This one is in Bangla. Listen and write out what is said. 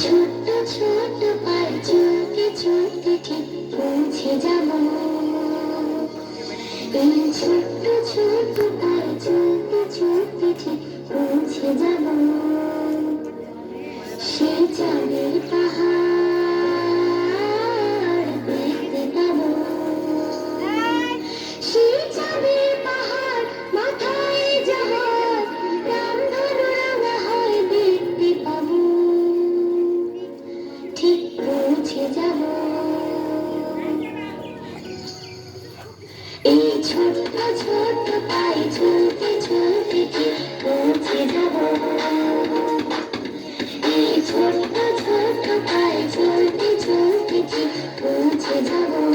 ছোট্ট ছোট্ট পায়ে ঠিক পৌঁছে যাব এই ছোট্ট ছোট্ট পৌঁছে যাব। এই ছোট্ট ছোট্ট পায়ে চলতে কি পৌঁছে যাব? এই ছোট্ট ছোট্ট পায়ে চলতে চলতে কি পৌঁছে যাব?